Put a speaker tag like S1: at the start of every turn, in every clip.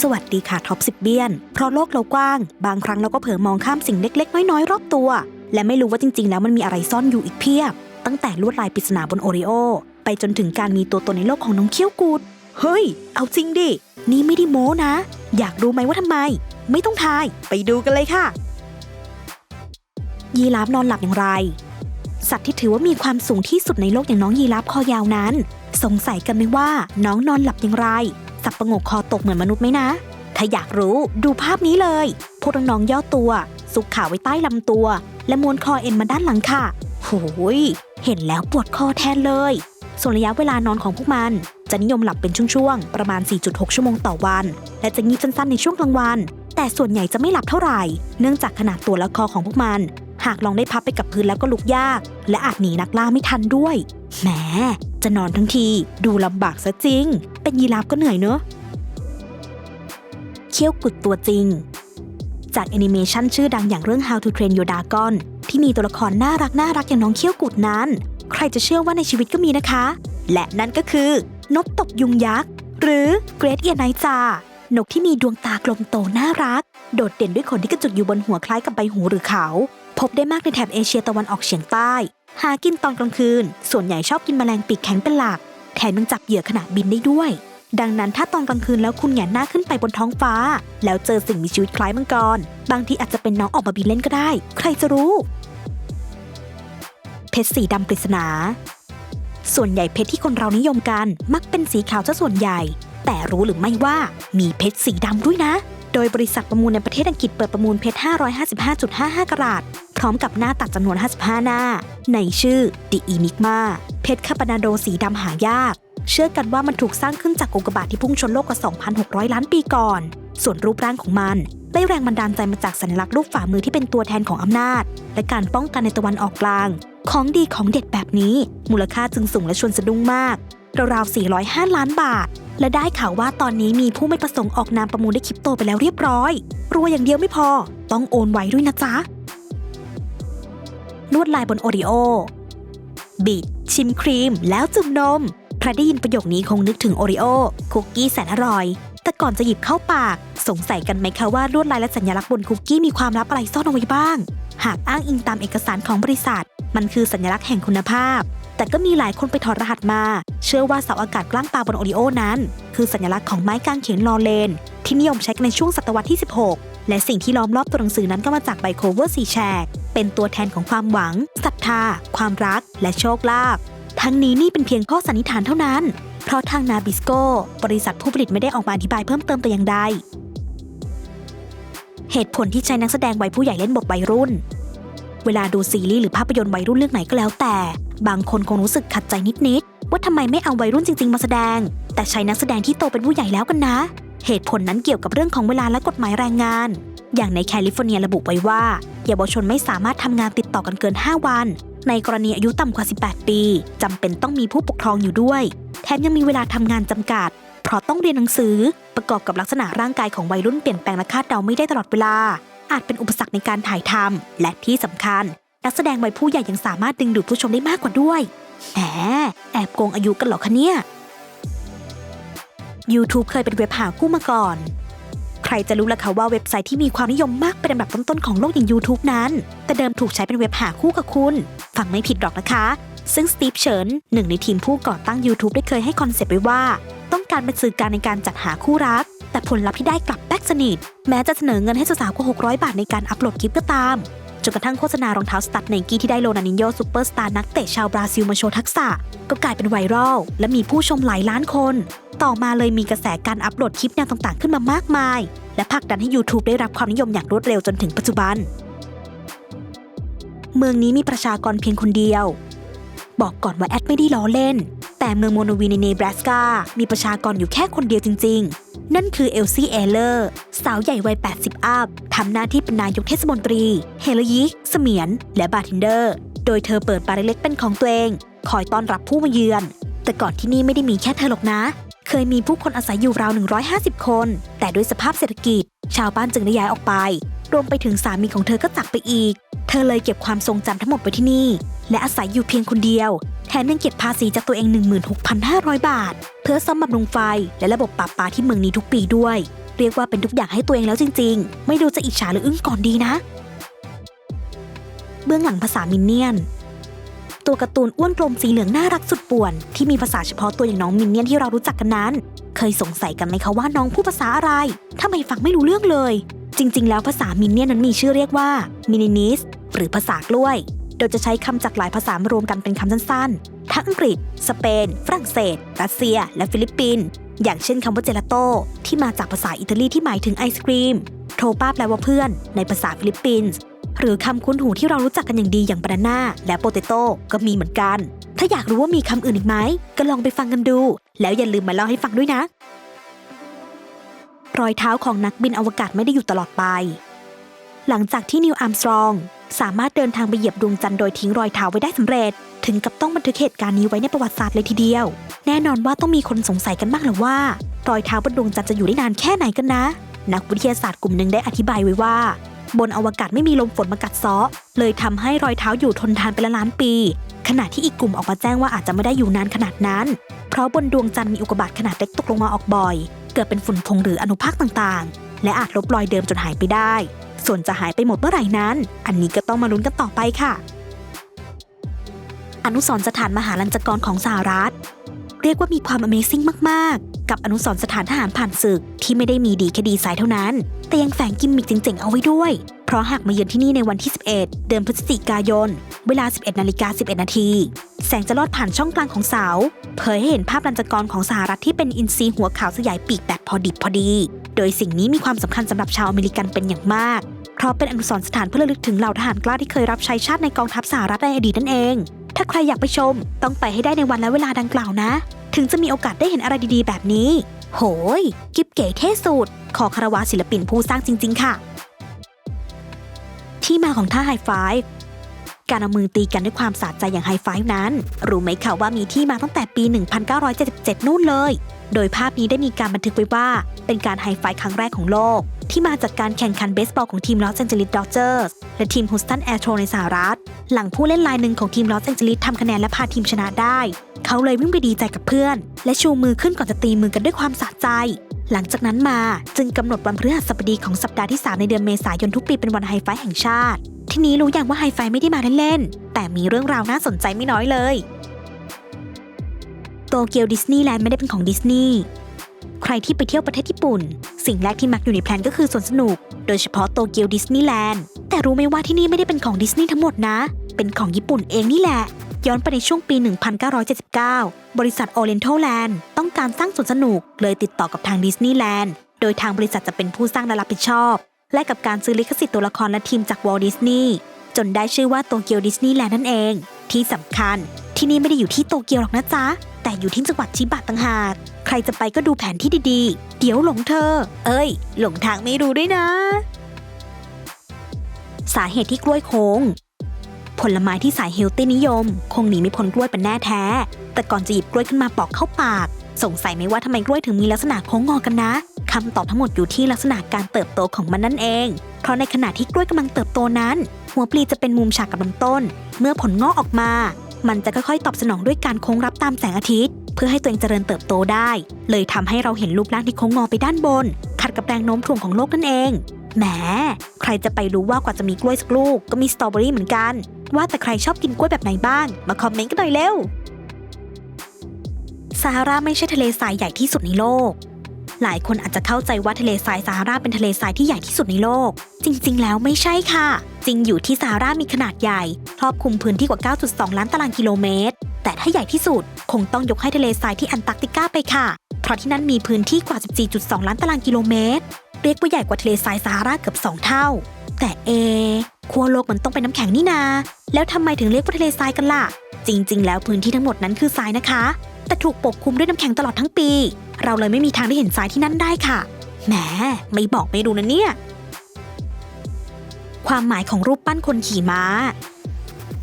S1: สวัสดีค่ะท็อปสิบเบี้ยน เพราะโลกเรากว้าง บางครั้งเราก็เผลอมองข้ามสิ่งเล็ก ๆ น้อย ๆ รอบตัว และไม่รู้ว่าจริง ๆ แล้วมันมีอะไรซ่อนอยู่อีกเพียบ ตั้งแต่ลวดลายปริศนาบนโอริโอ ไปจนถึงการมีตัวตนในโลกของน้องเขี้ยวกูด เฮ้ย เอาจริงดิ นี่ไม่ได้โม้นะ อยากรู้ไหมว่าทำไม ไม่ต้องทาย ไปดูกันเลยค่ะ ยีราฟนอนหลับอย่างไร สัตว์ที่ถือว่ามีความสูงที่สุดในโลกอย่างน้องยีราฟคอยาวนั้น สงสัยกันไหมว่าน้องนอนหลับอย่างไร สับประงกคอตกเหมือนมนุษย์ไหมนะ ถ้าอยากรู้ดูภาพนี้เลย พวกน้องๆย่อตัว สุกขาไว้ใต้ลำตัว และม้วนคอเอ็นมาด้านหลังค่ะโหยเห็นแล้วปวดคอแทนเลย ส่วนระยะเวลานอนของพวกมันจะนิยมหลับเป็นช่วงๆ ประมาณ 4.6 ชั่วโมงต่อวัน และจะงีบสั้นๆในช่วงกลางวัน แต่ส่วนใหญ่จะไม่หลับเท่าไหร่ เนื่องจากขนาดตัวและคอของพวกมัน หากลองได้พับไปกับพื้นแล้วก็ลุกยาก และอาจหนีนักล่าไม่ทันด้วย แหม จะนอนทั้งที ดูลำบากซะจริง เป็นยีราฟก็เหนื่อยเนอะเขี้ยวกุดตัวจริง จากแอนิเมชันชื่อดังอย่างเรื่อง How to Train Your Dragon ที่มีตัวละครน่ารักน่ารักอย่างน้องเขี้ยวกุดนั้น ใครจะเชื่อว่าในชีวิตก็มีนะคะ และนั่นก็คือนกตบยุงยักษ์ หรือ Great Ear Night Jar นกที่มีดวงตากลมโตน่ารัก โดดเด่นด้วยขนที่กระจุกอยู่บนหัวคล้ายกับใบหูหรือเขา พบได้มากในแถบเอเชียตะวันออกเฉียงใต้ หากินตอนกลางคืน ส่วนใหญ่ชอบกินแมลงปีกแข็งเป็นหลัก แถมยังจับเหยื่อขณะบินได้ด้วย ดังนั้นถ้าตอนกลางคืนแล้วคุณแหงนหน้าขึ้นไปบนท้องฟ้า แล้วเจอสิ่งมีชีวิตคล้ายมังกร บางทีอาจจะเป็นน้องออกมาบินเล่นก็ได้ ใครจะรู้ เพชรสีดำปริศนา ส่วนใหญ่เพชรที่คนเรานิยมกัน มักเป็นสีขาวซะส่วนใหญ่ แต่รู้หรือไม่ว่ามีเพชรสีดำด้วยนะ โดยบริษัทประมูลในประเทศอังกฤษเปิดประมูลเพชร 555.55 กรัตพร้อมกับหน้าตัดจำนวน 55 หน้า ในชื่อ The Enigma เพชรคาปานาโดสีดำหายาก เชื่อกันว่ามันถูกสร้างขึ้นจากอุกกบาตที่พุ่งชนโลกกว่า 2,600 ล้านปีก่อน ส่วนรูปร่างของมันได้แรงบันดาลใจมาจากสัญลักษณ์รูปฝ่ามือที่เป็นตัวแทนของอำนาจ และการป้องกันในตะวันออกกลาง ของดีของเด็ดแบบนี้ มูลค่าจึงสูงและชวนสะดุ้งมากราวๆ405 ล้านบาท และได้ข่าวว่าตอนนี้มีผู้ไม่ประสงค์ออกนามประมูลได้คริปโตไปแล้วเรียบร้อยรวยอย่างเดียวไม่พอ ต้องโอนไว้ด้วยนะจ๊ะลวดลายบนโอริโอบิดชิมครีม แล้วจุ่มนม ใครได้ยินประโยคนี้คงนึกถึงโอริโอคุกกี้แสนอร่อย แต่ก่อนจะหยิบเข้าปาก สงสัยกันไหมคะว่าลวดลายและสัญลักษณ์บนคุกกี้มีความลับอะไรซ่อนเอาไว้บ้าง หากอ้างอิงตามเอกสารของบริษัท มันคือสัญลักษณ์แห่งคุณภาพ แต่ก็มีหลายคนไปถอดรหัสมา เชื่อว่าเสาอากาศกลางปลาบนโอริโอนั้น คือสัญลักษณ์ของไม้กางเขนลอเลน ที่นิยมใช้กันในช่วงศตวรรษที่ 16 และสิ่งที่ล้อมรอบตัวหนังสือนั้นก็มาจากใบโคเวอร์สีแฉก เป็นตัวแทนของความหวังศรัทธา ความรัก และโชคลาภทั้งนี้นี่เป็นเพียงข้อสันนิษฐานเท่านั้น เพราะทางนาบิสโกบริษัทผู้ผลิตไม่ได้ออกมาอธิบายเพิ่มเติมแต่อย่างใดเหตุผลที่ใช้นักแสดงวัยผู้ใหญ่เล่นบทวัยรุ่น เวลาดูซีรีส์หรือภาพยนตร์วัยรุ่นเรื่องไหนก็แล้วแต่ บางคนคงรู้สึกขัดใจนิดๆว่าทำไมไม่เอาวัยรุ่นจริง ๆ มาแสดง แต่ใช้นักแสดงที่โตเป็นผู้ใหญ่แล้วกันนะ เหตุผลนั้นเกี่ยวกับเรื่องของเวลาและกฎหมายแรงงาน อย่างในแคลิฟอร์เนียระบุไว้ว่าเยาวชนไม่สามารถทำงานติดต่อกันเกิน 5 วัน ในกรณีอายุต่ำกว่า 18 ปีจำเป็นต้องมีผู้ปกครองอยู่ด้วย แถมยังมีเวลาทำงานจำกัด เพราะต้องเรียนหนังสือ ประกอบกับลักษณะร่างกายของวัยรุ่นเปลี่ยนแปลงและคาดเดาไม่ได้ตลอดเวลาอาจเป็นอุปสรรคในการถ่ายทำ และที่สำคัญ นักแสดงวัยผู้ใหญ่ยังสามารถดึงดูดผู้ชมได้มากกว่าด้วยแหมแอบโกงอายุกันเหรอคะเนี่ย YouTube เคยเป็นเว็บหาคู่มาก่อน ใครจะรู้ล่ะคะว่าเว็บไซต์ที่มีความนิยมมากเป็นอันดับต้นๆของโลกอย่าง YouTube นั้น แต่เดิมถูกใช้เป็นเว็บหาคู่กับคุณ ฟังไม่ผิดหรอกนะคะ ซึ่งสตีฟเฉินหนึ่งในทีมผู้ก่อตั้ง YouTube ได้เคยให้คอนเซปต์ไว้ว่า ต้องการเป็นสื่อกางในการจัดหาคู่รัก แต่ผลลัพธ์ที่ได้กลับแป๊กสนิท แม้จะเสนอเงินให้สาวๆกว่า600 บาทในการอัปโหลดคลิปก็ตาม จนกระทั่งโฆษณารองเท้าสตัดไนกี้ที่ได้โลนัลดินโยซูเปอร์สตาร์นักเตะชาวบราซิลมาโชว์ทักษะ ก็กลายเป็นไวรัลและมีผู้ชมหลายล้านคน ต่อมาเลยมีกระแสการอัปโหลดคลิปแนวต่างๆ ขึ้นมามากมาย และผลักดันให้ YouTube ได้รับความนิยมอย่างรวดเร็วจนถึงปัจจุบัน เมืองนี้มีประชากรเพียงคนเดียว บอกก่อนว่าแอดไม่ได้ล้อเล่น แต่เมืองโมโนวีในเนบราสกา มีประชากรอยู่แค่คนเดียวจริง ๆ นั่นคือเอลซี่เอเลอร์ สาวใหญ่วัย 80 อัพทำหน้าที่เป็นนายกเทศมนตรี เฮลยิกเสมียน และบาร์เทนเดอร์ โดยเธอเปิดบาร์เล็กๆเป็นของตัวเอง คอยต้อนรับผู้มาเยือน แต่ก่อนที่นี่ไม่ได้มีแค่เธอหรอกนะ เคยมีผู้คนอาศัยอยู่ราว 150 คน แต่ด้วยสภาพเศรษฐกิจ ชาวบ้านจึงได้ย้ายออกไป รวมไปถึงสามีของเธอก็จากไปอีก เธอเลยเก็บความทรงจำทั้งหมดไว้ที่นี่ และอาศัยอยู่เพียงคนเดียว แถมยังเก็บภาษีจากตัวเอง 16,500 บาท เพื่อซ่อมบำรุงไฟ และระบบปราปาที่เมืองนี้ทุกปีด้วย เรียกว่าเป็นทุกอย่างให้ตัวเองแล้วจริง ๆ ไม่ดูจะอิจฉาหรืออึ้งก่อนดีนะ เบื้องหลังภาษามินเนี่ยน ตัวการ์ตูนอ้วนกลมสีเหลืองน่ารักสุดป่วน ที่มีภาษาเฉพาะตัวอย่างน้องมินเนี่ยนที่เรารู้จักกันนั้น เคยสงสัยกันไหมคะว่าน้องพูดภาษาอะไรทำไมฟังไม่รู้เรื่องเลย จริง ๆ แล้วภาษามินเนี่ยนั้นมีชื่อเรียกว่ามินินิสหรือภาษากล้วย โดยจะใช้คำจากหลายภาษามารวมกันเป็นคำสั้นๆ ทั้งอังกฤษ สเปน ฝรั่งเศส รัสเซีย และฟิลิปปินส์ อย่างเช่นคำว่าเจลาโต้ที่มาจากภาษาอิตาลีที่หมายถึงไอศครีม โทป้าแปลว่าเพื่อน ในภาษาฟิลิปปินส์ หรือคำคุ้นหูที่เรารู้จักกันอย่างดีอย่างบานาน่าและโปเตโต้ก็มีเหมือนกัน ถ้าอยากรู้ว่ามีคำอื่นอีกไหม ก็ลองไปฟังกันดู แล้วอย่าลืมมาเล่าให้ฟังด้วยนะ รอยเท้าของนักบินอวกาศไม่ได้อยู่ตลอดไป หลังจากที่นิวอาร์มสตรอง สามารถเดินทางไปเหยียบดวงจันทร์โดยทิ้งรอยเท้าไว้ได้สำเร็จ ถึงกับต้องบันทึกเหตุการณ์นี้ไว้ในประวัติศาสตร์เลยทีเดียว แน่นอนว่าต้องมีคนสงสัยกันบ้างแหละว่า รอยเท้าบนดวงจันทร์จะอยู่ได้นานแค่ไหนกันนะ นักวิทยาศาสตร์กลุ่มหนึ่งได้อธิบายไว้ว่า บนอวกาศไม่มีลมฝนมากัดเซาะเลยทำให้รอยเท้าอยู่ทนทานเป็นล้านปี ขณะที่อีกกลุ่มออกมาแจ้งว่าอาจจะไม่ได้อยู่นานขนาดนั้น เพราะบนดวงจันทร์มีอุกกาบาตขนาดเล็กตกลงมาออกบ่อย กิดเป็นฝุ่นพงหรืออนุภาคต่างๆ และอาจลบรอยเดิมจนหายไปได้ ส่วนจะหายไปหมดเมื่อไหร่นั้น อันนี้ก็ต้องมาลุ้นกันต่อไปค่ะ อนุสรณ์สถานมหาลัญจกรของสหรัฐ เรียกว่ามีความ Amazing มากๆ กับอนุสรณ์สถานทหารผ่านศึก ที่ไม่ได้มีดีแค่ดีไซน์เท่านั้น แต่ยังแฝงกิมมิคเจ๋งๆเอาไว้ด้วย เพราะหากมาเยือนที่นี่ในวันที่ 11 เดือนพฤศจิกายน เวลา 11นาฬิกา11 นาทีแสงจะลอดผ่านช่องกลางของเสา เผยให้เห็นภาพลัญจกรของสหรัฐที่เป็นอินทรีหัวขาวสยายปีกแบบพอดิบพอดี โดยสิ่งนี้มีความสำคัญสำหรับชาวอเมริกันเป็นอย่างมากเพราะเป็นอนุสรณ์สถานเพื่อระลึกถึงเหล่าทหารกล้าที่เคยรับใช้ชาติในกองทัพสหรัฐในอดีตนั่นเอง ถ้าใครอยากไปชม ต้องไปให้ได้ในวันและเวลาดังกล่าวนะ ถึงจะมีโอกาสได้เห็นอะไรดีๆ แบบนี้ โหย กิบเก๋เท่สุด ขอคารวะศิลปินผู้สร้างจริง ๆ ค่ะ ที่มาของท่าไฮไฟฟ์การเอามือตีกันด้วยความสะใจอย่างไฮไฟฟ์นั้น รู้ไหมคะว่ามีที่มาตั้งแต่ปี 1977 นู่นเลย โดยภาพนี้ได้มีการบันทึกไว้ว่า เป็นการไฮไฟครั้งแรกของโลก ที่มาจากการแข่งขันเบสบอลของทีมลอสแอนเจลิสดอเจอร์สและทีมฮูสตันแอร์โทรในสหรัฐ หลังผู้เล่นรายหนึ่งของทีมลอสแอนเจลิสทำคะแนนและพาทีมชนะได้ เขาเลยวิ่งไปดีใจกับเพื่อน และชูมือขึ้นก่อนจะตีมือกันด้วยความสะใจหลังจากนั้นมาจึงกำหนดวันพฤหัสบดีของสัปดาห์ที่ 3 ในเดือนเมษายนทุกปีเป็นวันไฮไฟแห่งชาติ ที่นี้รู้อย่างว่าไฮไฟไม่ได้มาเล่นๆแต่มีเรื่องราวน่าสนใจไม่น้อยเลย โตเกียวดิสนีย์แลนด์ไม่ได้เป็นของดิสนีย์ใครที่ไปเที่ยวประเทศญี่ปุ่น สิ่งแรกที่มักอยู่ในแพลนก็คือสวนสนุก โดยเฉพาะโตเกียวดิสนีย์แลนด์แต่รู้ไหมว่าที่นี่ไม่ได้เป็นของดิสนีย์ทั้งหมดนะ เป็นของญี่ปุ่นเองนี่แหละ ย้อนไปในช่วงปี 1979 บริษัท Oriental Land ต้องการสร้างสวนสนุก เลยติดต่อกับทางดิสนีย์แลนด์โดยทางบริษัทจะเป็นผู้สร้างและรับผิดชอบ และกับการซื้อลิขสิทธิ์ตัวละครและทีมจากวอลดิสนีย์จนได้ชื่อว่าโตเกียวดิสนีย์แลนด์นั่นเอง ที่สำคัญ ที่นี่ไม่ได้อยู่ที่โตเกียวหรอกนะจ๊ะ แต่อยู่ที่จังหวัดชิบะต่างหาก ใครจะไปก็ดูแผนที่ดีๆ เดี๋ยวหลงเธอ เอ้ย หลงทางไม่รู้ด้วยนะ สาเหตุที่กล้วยโค้ง ผลไม้ที่สายเฮลตี้นิยม คงหนีไม่พ้นกล้วยเป็นแน่แท้ แต่ก่อนจะหยิบกล้วยขึ้นมาปอกเข้าปาก สงสัยไหมว่าทำไมกล้วยถึงมีลักษณะโค้งงอกันนะคำตอบทั้งหมดอยู่ที่ลักษณะการเติบโตของมันนั่นเอง เพราะในขณะที่กล้วยกำลังเติบโตนั้น หัวปลีจะเป็นมุมฉากกับลำต้น เมื่อผลงอกออกมา มันจะค่อยๆตอบสนองด้วยการโค้งรับตามแสงอาทิตย์ เพื่อให้ตัวเองเจริญเติบโตได้ เลยทำให้เราเห็นรูปร่างที่โค้งงอไปด้านบน ขัดกับแรงโน้มถ่วงของโลกนั่นเองแหมใครจะไปรู้ว่ากว่าจะมีกล้วยสักลูกก็มีสตรอเบอรี่เหมือนกัน ว่าแต่ใครชอบกินกล้วยแบบไหนบ้าง มาคอมเมนต์กันหน่อยเร็วซาฮาราไม่ใช่ทะเลทรายใหญ่ที่สุดในโลก หลายคนอาจจะเข้าใจว่าทะเลทรายซาฮาราเป็นทะเลทรายที่ใหญ่ที่สุดในโลก จริง ๆ แล้วไม่ใช่ค่ะ จริงอยู่ที่ซาฮารามีขนาดใหญ่ครอบคลุมพื้นที่กว่า 9.2 ล้านตารางกิโลเมตร แต่ถ้าใหญ่ที่สุดคงต้องยกให้ทะเลทรายที่แอนตาร์กติกาไปค่ะ เพราะที่นั่นมีพื้นที่กว่า 14.2 ล้านตารางกิโลเมตร เรียกว่าใหญ่กว่าทะเลทรายซาฮาราเกือบ 2 เท่า แต่เอขั้วโลกมันต้องเป็นน้ำแข็งนี่นา แล้วทำไมถึงเรียกว่าทะเลทรายกันล่ะ จริง ๆ แล้วพื้นที่ทั้งหมดนั้นคือทรายนะคะ แต่ถูกปกคลุมด้วยน้ำแข็งตลอดทั้งปี เราเลยไม่มีทางได้เห็นทรายที่นั่นได้ค่ะ แหม ไม่บอกไม่รู้นะเนี่ย ความหมายของรูปปั้นคนขี่ม้า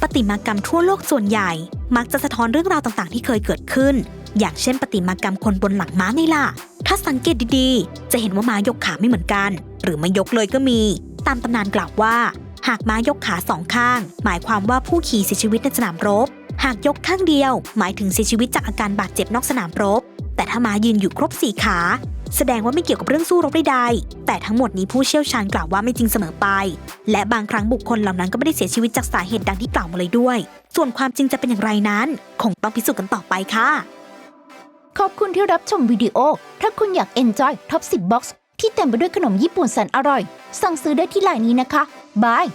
S1: ประติมากรรมทั่วโลกส่วนใหญ่ มักจะสะท้อนเรื่องราวต่างๆ ที่เคยเกิดขึ้น อย่างเช่นประติมากรรมคนบนหลังม้าไงล่ะ ถ้าสังเกตดีๆ จะเห็นว่าม้ายกขาไม่เหมือนกัน หรือไม่ยกเลยก็มี ตามตำนานกล่าวว่า หากม้ายกขาสองข้าง หมายความว่าผู้ขี่เสียชีวิตในสนามรบ หากยกข้างเดียว หมายถึงเสียชีวิตจากอาการบาดเจ็บนอกสนามรบ แต่ถ้าม้ายืนอยู่ครบสี่ขา แสดงว่าไม่เกี่ยวกับเรื่องสู้รบใดๆแต่ทั้งหมดนี้ผู้เชี่ยวชาญกล่าวว่าไม่จริงเสมอไป และบางครั้งบุคคลเหล่านั้นก็ไม่ได้เสียชีวิตจากสาเหตุดังที่กล่าวมาเลยด้วย ส่วนความจริงจะเป็นอย่างไรนั้นคงต้องพิสูจน์กันต่อไปค่ะ
S2: ขอบคุณที่รับชมวิดีโอ ถ้าคุณอยาก enjoy Top 10 Box ที่เต็มไปด้วยขนมญี่ปุ่นแสนอร่อย สั่งซื้อได้ที่ไลน์นี้นะคะบาย